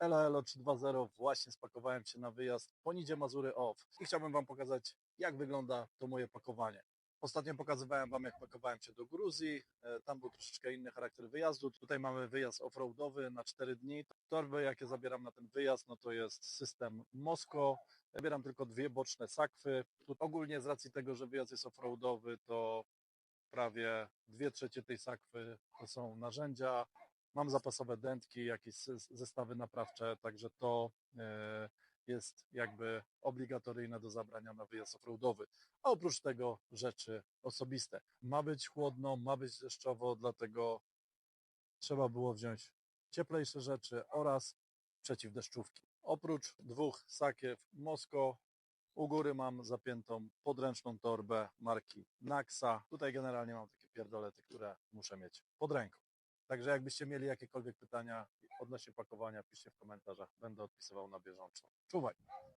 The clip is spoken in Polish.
Elo Elo 320 właśnie spakowałem się na wyjazd po Nidzie Mazury Off i chciałbym Wam pokazać jak wygląda to moje pakowanie. Ostatnio pokazywałem Wam jak pakowałem się do Gruzji, E, tam był troszeczkę inny charakter wyjazdu. Tutaj mamy wyjazd offroadowy na 4 dni. Torby jakie zabieram na ten wyjazd no to jest system Mosko. Zabieram tylko dwie boczne sakwy. Ogólnie z racji tego, że wyjazd jest offroadowy to prawie dwie trzecie tej sakwy to są narzędzia. Mam zapasowe dętki, jakieś zes- zestawy naprawcze, także to e, jest jakby obligatoryjne do zabrania na wyjazd offroadowy. A oprócz tego rzeczy osobiste. Ma być chłodno, ma być deszczowo, dlatego trzeba było wziąć cieplejsze rzeczy oraz przeciwdeszczówki. Oprócz dwóch sakiew Mosko, u góry mam zapiętą podręczną torbę marki Naxa. Tutaj generalnie mam takie pierdolety, które muszę mieć pod ręką. Także jakbyście mieli jakiekolwiek pytania odnośnie pakowania, piszcie w komentarzach. Będę odpisywał na bieżąco. Czuwaj!